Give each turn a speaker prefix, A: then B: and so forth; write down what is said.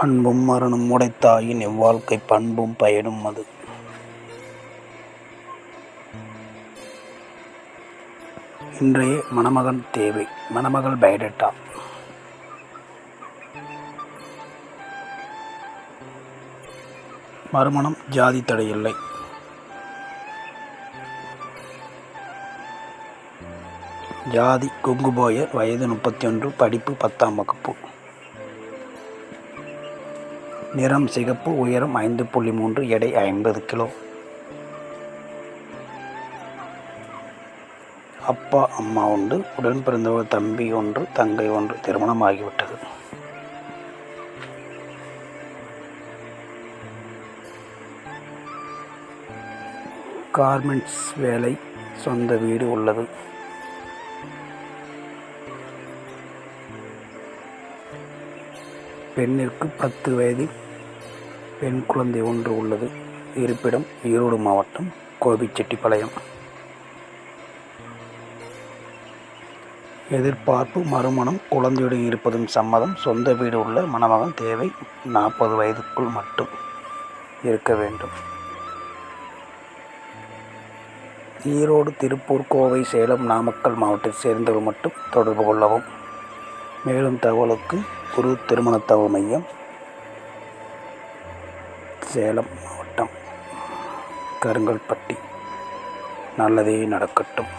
A: அன்பும் மரணம் உடைத்தாயின் இவ்வாழ்க்கை பண்பும் பயனும் அது. இன்றைய மணமகன் தேவை. மணமகள் பயோடேட்டா மறுமணம் ஜாதி தடையில்லை ஜாதி குங்குபோயர் வயது முப்பத்தி ஒன்று படிப்பு பத்தாம் வகுப்பு. நிறம் சிகப்பு உயரம் ஐந்து புள்ளி மூன்று எடை ஐம்பது கிலோ. அப்பா அம்மா உண்டு உடன் பிறந்தவர் தம்பி ஒன்று தங்கை ஒன்று திருமணம் ஆகிவிட்டது. கார்மெண்ட்ஸ் வேலை சொந்த வீடு உள்ளது. பெண்ணிற்கு பத்து வயதில் பெண் குழந்தை ஒன்று உள்ளது. இருப்பிடம் ஈரோடு மாவட்டம் கோபிச்செட்டிப்பாளையம். எதிர்பார்ப்பு மறுமணம் குழந்தையுடன் இருப்பதும் சம்மதம். சொந்த வீடு உள்ள மணமகன் தேவை நாற்பது வயதுக்குள் மட்டும் இருக்க வேண்டும். ஈரோடு திருப்பூர் கோவை சேலம் நாமக்கல் மாவட்டத்தை சேர்ந்தவர்கள் மட்டும் தொடர்பு கொள்ளவும். மேலும் தகவலுக்கு குரு திருமண தகவல் மையம் சேலம் மாவட்டம் கருங்கல்பட்டி. நல்லதே நடக்கட்டும்.